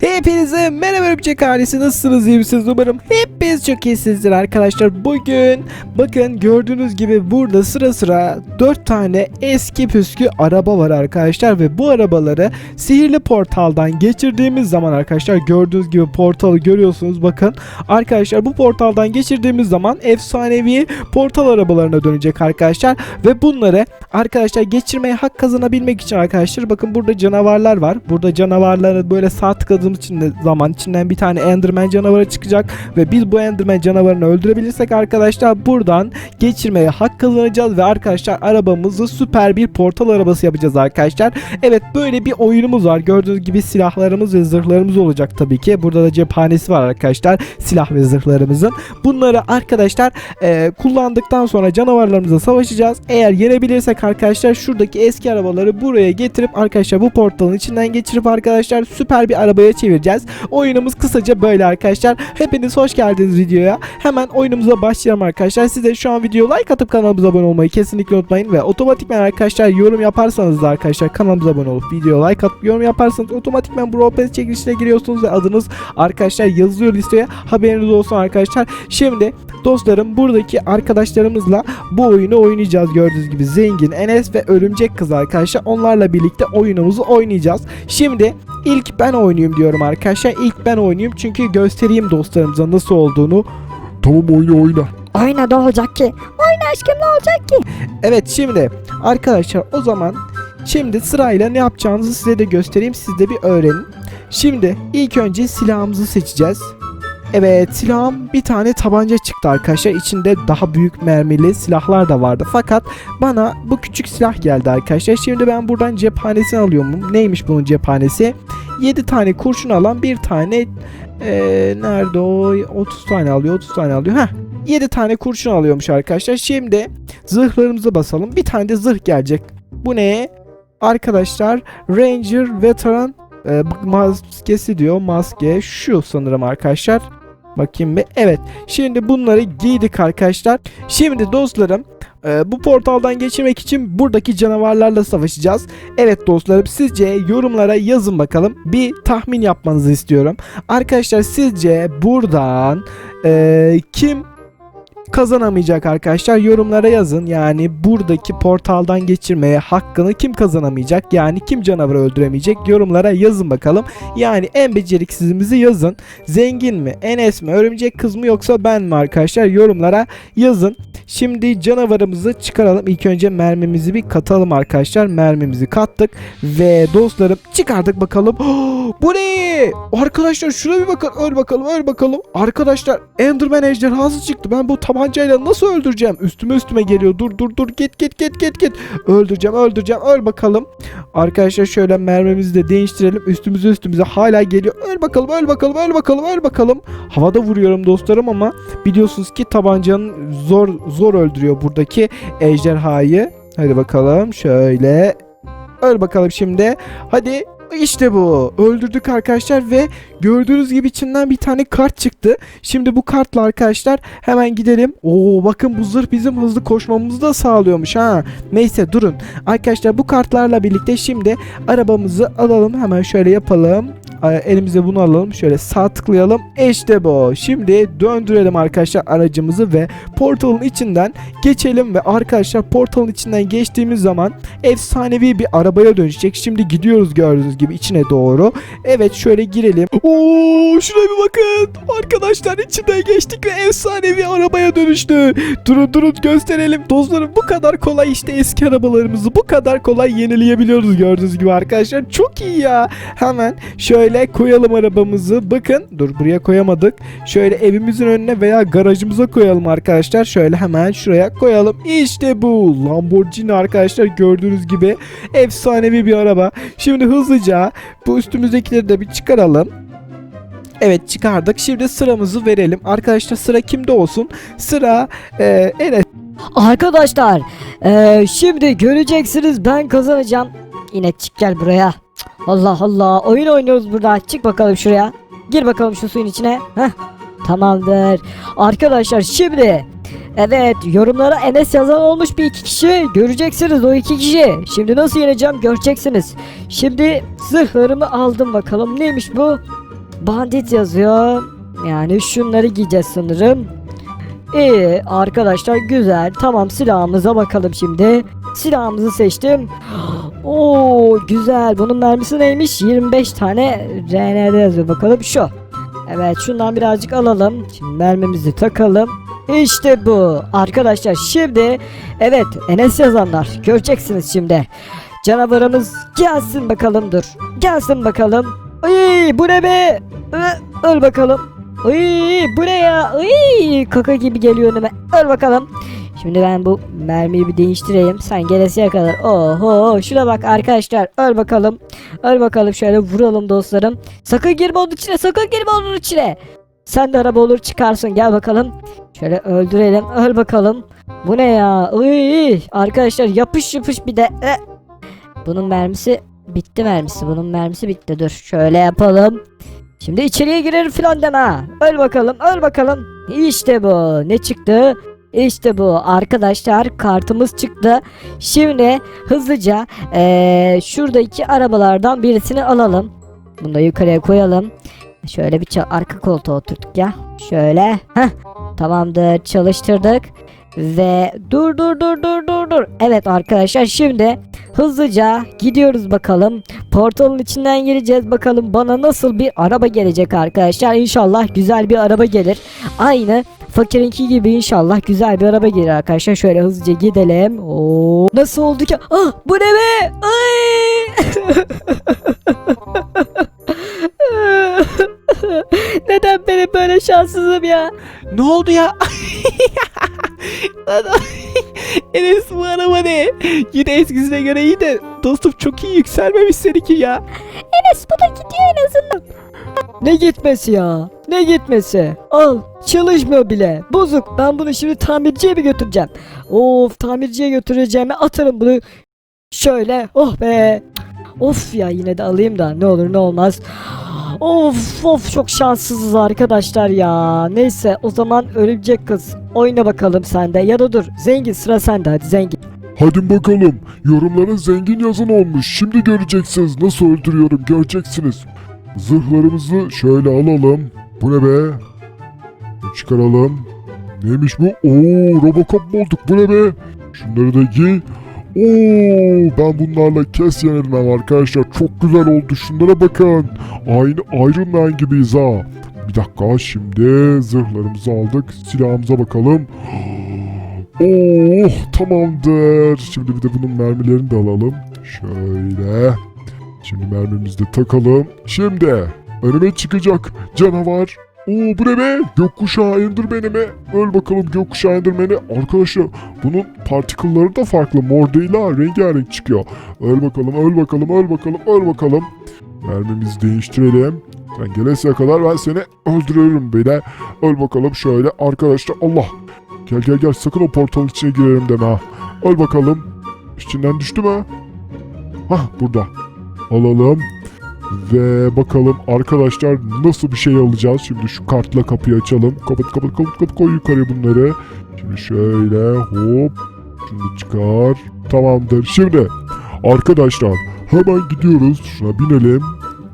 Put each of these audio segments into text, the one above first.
Hepinize merhaba Örümcek ailesi. Nasılsınız? İyi misiniz? Umarım hepiniz çok iyisinizdir arkadaşlar. Bugün bakın gördüğünüz gibi burada sıra sıra 4 tane eski püskü araba var arkadaşlar. Ve bu arabaları sihirli portaldan geçirdiğimiz zaman arkadaşlar gördüğünüz gibi portalı görüyorsunuz. Bakın arkadaşlar bu portaldan geçirdiğimiz zaman efsanevi portal arabalarına dönecek arkadaşlar. Ve bunları arkadaşlar geçirmeye hak kazanabilmek için arkadaşlar bakın burada canavarlar var. Burada canavarları böyle sağ tıkladığımız için zaman içinden bir tane Enderman canavarı çıkacak. Ve biz bu Enderman canavarını öldürebilirsek arkadaşlar buradan geçirmeye hak kazanacağız ve arkadaşlar arabamızı süper bir portal arabası yapacağız arkadaşlar. Evet böyle bir oyunumuz var. Gördüğünüz gibi silahlarımız ve zırhlarımız olacak tabii ki. Burada da cephanesi var arkadaşlar. Silah ve zırhlarımızın. Bunları arkadaşlar e, kullandıktan sonra canavarlarımızla savaşacağız. Eğer yenebilirsek arkadaşlar şuradaki eski arabaları buraya getirip arkadaşlar bu portalın içinden geçirip arkadaşlar süper bir arabaya çevireceğiz. Oyunumuz kısaca böyle arkadaşlar. Hepiniz hoş geldiniz videoya. Hemen oyunumuza başlayalım arkadaşlar. Siz de şu an video like atıp kanalımıza abone olmayı kesinlikle unutmayın ve otomatikman arkadaşlar yorum yaparsanız da arkadaşlar kanalımıza abone olup video like atıp yorum yaparsanız otomatikman Brawl Pass çekilişine giriyorsunuz ve adınız arkadaşlar yazılıyor listeye. Haberiniz olsun arkadaşlar. Şimdi dostlarım buradaki arkadaşlarımızla bu oyunu oynayacağız gördüğünüz gibi zengin Enes ve örümcek kız arkadaşlar onlarla birlikte oyunumuzu oynayacağız. Şimdi ilk ben oynayayım diyorum arkadaşlar. İlk ben oynayayım çünkü göstereyim dostlarımıza nasıl olduğunu. Tamam oyna oyna. Oyna ne olacak ki? Oyna aşkım ne olacak ki? Evet şimdi arkadaşlar o zaman şimdi sırayla ne yapacağınızı size de göstereyim. Siz de bir öğrenin. Şimdi ilk önce silahımızı seçeceğiz. Evet silahım bir tane tabanca çıktı arkadaşlar. İçinde daha büyük mermili silahlar da vardı. Fakat bana bu küçük silah geldi arkadaşlar. Şimdi ben buradan cephanesini alıyorum. Neymiş bunun cephanesi? 7 tane kurşun alan bir tane eee, nerede o 30 tane alıyor 30 tane alıyor. Heh 7 tane kurşun alıyormuş arkadaşlar. Şimdi zırhlarımızı basalım. Bir tane de zırh gelecek. Bu ne? Arkadaşlar Ranger Veteran e, maskesi diyor. Maske şu sanırım arkadaşlar. Bakayım bir. Evet. Şimdi bunları giydik arkadaşlar. Şimdi dostlarım e, bu portaldan geçirmek için buradaki canavarlarla savaşacağız. Evet dostlarım sizce yorumlara yazın bakalım. Bir tahmin yapmanızı istiyorum. Arkadaşlar sizce buradan e, kim kazanamayacak arkadaşlar yorumlara yazın. Yani buradaki portaldan geçirmeye hakkını kim kazanamayacak? Yani kim canavarı öldüremeyecek? Yorumlara yazın bakalım. Yani en beceriksizimizi yazın. Zengin mi? Enes mi? Örümcek kız mı yoksa ben mi arkadaşlar? Yorumlara yazın. Şimdi canavarımızı çıkaralım. İlk önce mermimizi bir katalım arkadaşlar. Mermimizi kattık ve dostlarım çıkardık bakalım. Bu ne? Arkadaşlar şuna bir bakın. Öl bakalım, öl bakalım. Arkadaşlar Enderman ejderhası çıktı. Ben bu tabancayla nasıl öldüreceğim? Üstüme üstüme geliyor. Dur dur dur. Git git git git git. Öldüreceğim, öldüreceğim. Öl bakalım. Arkadaşlar şöyle mermimizi de değiştirelim. Üstümüze üstümüze hala geliyor. Öl bakalım, öl bakalım, öl bakalım, öl bakalım. Havada vuruyorum dostlarım ama biliyorsunuz ki tabancanın zor zor öldürüyor buradaki ejderhayı. Hadi bakalım şöyle. Öl bakalım şimdi. Hadi işte bu. Öldürdük arkadaşlar ve gördüğünüz gibi içinden bir tane kart çıktı. Şimdi bu kartla arkadaşlar hemen gidelim. Oo bakın bu zırh bizim hızlı koşmamızı da sağlıyormuş ha. Neyse durun. Arkadaşlar bu kartlarla birlikte şimdi arabamızı alalım. Hemen şöyle yapalım. Ee, Elimize bunu alalım. Şöyle sağ tıklayalım. İşte bu. Şimdi döndürelim arkadaşlar aracımızı ve portalın içinden geçelim ve arkadaşlar portalın içinden geçtiğimiz zaman efsanevi bir arabaya dönüşecek. Şimdi gidiyoruz gördüğünüz gibi içine doğru. Evet şöyle girelim. Oo şuraya bir bakın. Arkadaşlar içinden geçtik ve efsanevi arabaya dönüştü. Durun durun gösterelim. Dostlarım bu kadar kolay işte eski arabalarımızı bu kadar kolay yenileyebiliyoruz gördüğünüz gibi arkadaşlar. Çok iyi ya. Hemen şöyle koyalım arabamızı. Bakın dur buraya koyamadık. Şöyle evimizin önüne veya garajımıza koyalım arkadaşlar. Şöyle hemen şuraya koyalım. İşte bu Lamborghini arkadaşlar gördüğünüz gibi efsanevi bir araba. Şimdi hızlıca bu üstümüzdekileri de bir çıkaralım. Evet çıkardık. Şimdi sıramızı verelim. Arkadaşlar sıra kimde olsun? Sıra e, Enes. Arkadaşlar eee, şimdi göreceksiniz ben kazanacağım. İnekçik gel buraya. Allah Allah oyun oynuyoruz burada. Çık bakalım şuraya. Gir bakalım şu suyun içine. Heh. Tamamdır. Arkadaşlar şimdi Evet yorumlara Enes yazan olmuş bir iki kişi göreceksiniz o iki kişi. Şimdi nasıl yeneceğim göreceksiniz. Şimdi zırhlarımı aldım bakalım neymiş bu? Bandit yazıyor. Yani şunları giyeceğiz sanırım. İyi arkadaşlar güzel. Tamam silahımıza bakalım şimdi. Silahımızı seçtim. Oo güzel. Bunun mermisi neymiş? 25 tane RND yazıyor bakalım şu. Evet şundan birazcık alalım. Şimdi mermimizi takalım. İşte bu. Arkadaşlar şimdi evet Enes yazanlar göreceksiniz şimdi. Canavarımız gelsin bakalım dur. Gelsin bakalım. Ay bu ne be? Öl bakalım. Ay bu ne ya? Ay kaka gibi geliyor önüme. Öl bakalım. Şimdi ben bu mermiyi bir değiştireyim. Sen gelesiye kadar. Oho şuna bak arkadaşlar. Öl bakalım. Öl bakalım şöyle vuralım dostlarım. Sakın girme onun içine. Sakın girme onun içine. Sen de araba olur çıkarsın. Gel bakalım. Şöyle öldürelim. Öl bakalım. Bu ne ya? Iy, arkadaşlar yapış yapış bir de. E. Bunun mermisi bitti mermisi. Bunun mermisi bitti. Dur şöyle yapalım. Şimdi içeriye girer filan deme. Öl bakalım öl bakalım. İşte bu. Ne çıktı? İşte bu arkadaşlar kartımız çıktı. Şimdi hızlıca eee, şuradaki arabalardan birisini alalım. Bunu da yukarıya koyalım. Şöyle bir arka koltuğa oturttuk ya. Şöyle. Heh. Tamamdır çalıştırdık. Ve dur dur dur dur dur dur. Evet arkadaşlar şimdi hızlıca gidiyoruz bakalım. Portalın içinden gireceğiz bakalım bana nasıl bir araba gelecek arkadaşlar. İnşallah güzel bir araba gelir. Aynı fakirinki gibi inşallah güzel bir araba gelir arkadaşlar. Şöyle hızlıca gidelim. Oo. Nasıl oldu ki? Ah bu ne be? Ay! Neden benim böyle şanssızım ya? Ne oldu ya? Enes bu araba ne? Yine eskisine göre iyi de dostum çok iyi yükselmemiş seninki ya. Enes bu da gidiyor en azından. Ne gitmesi ya? Ne gitmesi? Al çalışmıyor bile. Bozuk. Ben bunu şimdi tamirciye mi götüreceğim? Of tamirciye götüreceğime atarım bunu. Şöyle oh be. Of ya yine de alayım da ne olur ne olmaz. Of of çok şanssızız arkadaşlar ya. Neyse o zaman örümcek kız oyna bakalım sen de ya da dur zengin sıra sende hadi zengin. Hadi bakalım. Yorumlara zengin yazın olmuş. Şimdi göreceksiniz nasıl öldürüyorum göreceksiniz. Zırhlarımızı şöyle alalım. Bu ne be? Çıkaralım. Neymiş bu? Oo Robocop mu olduk bu ne be? Şunları da giy. Oo ben bunlarla kes yenilmem arkadaşlar. Çok güzel oldu. Şunlara bakın. Aynı Iron Man gibiyiz ha. Bir dakika şimdi zırhlarımızı aldık. Silahımıza bakalım. Oh tamamdır. Şimdi bir de bunun mermilerini de alalım. Şöyle. Şimdi mermimizi de takalım. Şimdi önüme çıkacak canavar. Oo bu ne be? Gökkuşağı Enderman'i mi? Öl bakalım gökkuşağı Enderman'i. Arkadaşlar bunun partikülleri de farklı. Mor değil ha. Rengarenk çıkıyor. Öl bakalım, öl bakalım, öl bakalım, öl bakalım. Mermimizi değiştirelim. Sen gelesiye kadar ben seni öldürürüm bile. Öl bakalım şöyle. Arkadaşlar Allah. Gel gel gel sakın o portalın içine girelim deme ha. Öl bakalım. İçinden düştü mü? Hah burada. Alalım. Ve bakalım arkadaşlar nasıl bir şey alacağız. Şimdi şu kartla kapıyı açalım. Kapat kapat kapat kapat koy yukarıya bunları. Şimdi şöyle hop. Şunu çıkar. Tamamdır. Şimdi arkadaşlar hemen gidiyoruz. Şuna binelim.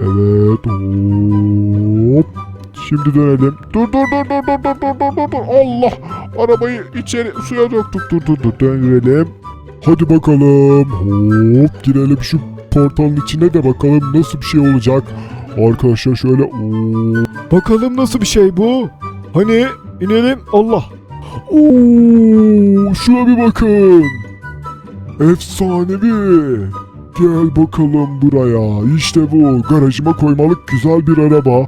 Evet hop. Şimdi dönelim. Dur dur dur dur dur dur dur dur dur. Allah. Arabayı içeri suya döktük. Dur dur dur dönelim. Hadi bakalım. Hop girelim şu portalın içine de bakalım nasıl bir şey olacak. Arkadaşlar şöyle Oo. Bakalım nasıl bir şey bu? Hani inelim Allah. Oo, şuna bir bakın. Efsanevi. Gel bakalım buraya. İşte bu. Garajıma koymalık güzel bir araba.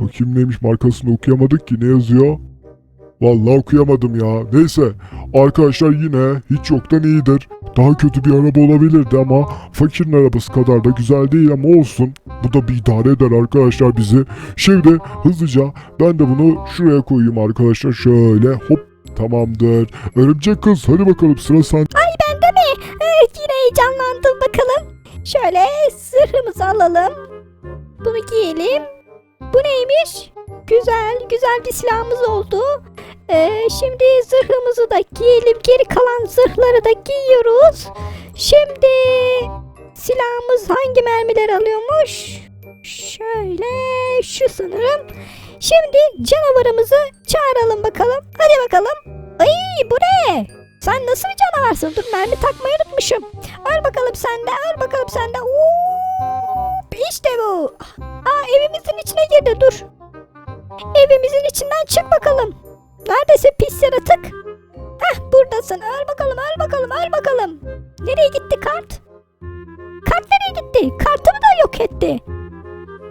Bakayım neymiş markasını okuyamadık ki ne yazıyor? Vallahi okuyamadım ya. Neyse. Arkadaşlar yine hiç yoktan iyidir. Daha kötü bir araba olabilirdi ama fakirin arabası kadar da güzel değil ama olsun. Bu da bir idare eder arkadaşlar bizi. Şimdi hızlıca ben de bunu şuraya koyayım arkadaşlar. Şöyle hop tamamdır. Örümcek kız hadi bakalım sıra sen. Evet yine heyecanlandım bakalım. Şöyle zırhımızı alalım. Bunu giyelim. Bu neymiş? Güzel, güzel bir silahımız oldu. Ee, şimdi zırhımızı da giyelim. Geri kalan zırhları da giyiyoruz. Şimdi silahımız hangi mermiler alıyormuş? Şöyle şu sanırım. Şimdi canavarımızı çağıralım bakalım. Hadi bakalım. Ay bu ne? Sen nasıl bir canavarsın? Dur mermi takmayı unutmuşum. Öl bakalım sen de. Bakalım sen de. Oo, işte bu. Aa evimizin içine girdi dur. Evimizin içinden çık bakalım. Neredesin pis yaratık? Heh buradasın. Öl bakalım öl bakalım öl bakalım. Nereye gitti kart? Kart nereye gitti? Kartımı da yok etti.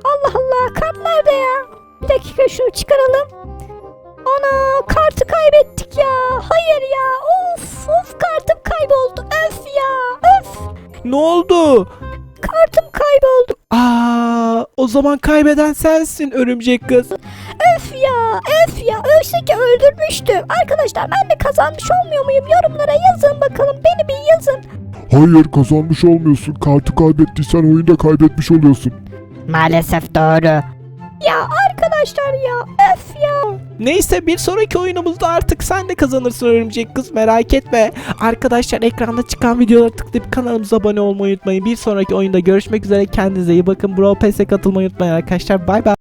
Allah Allah kart nerede ya? Bir dakika şunu çıkaralım. Ana kartı kaybettik ya. Hayır ya. Of of kartım kayboldu. Öf ya. Öf. Ne oldu? Kartım kayboldu. Aa, o zaman kaybeden sensin örümcek kız. Öf ya. Öf ya. Ki öldürmüştüm. Arkadaşlar ben de kazanmış olmuyor muyum? Yorumlara yazın bakalım. Beni bir yazın. Hayır kazanmış olmuyorsun. Kartı kaybettiysen oyunda kaybetmiş oluyorsun. Maalesef doğru. Ya arkadaşlar ya. Öf ya. Neyse bir sonraki oyunumuzda artık sen de kazanırsın örümcek kız merak etme. Arkadaşlar ekranda çıkan videoları tıklayıp kanalımıza abone olmayı unutmayın. Bir sonraki oyunda görüşmek üzere kendinize iyi bakın. Bro Pass'e katılmayı unutmayın arkadaşlar. Bay bay.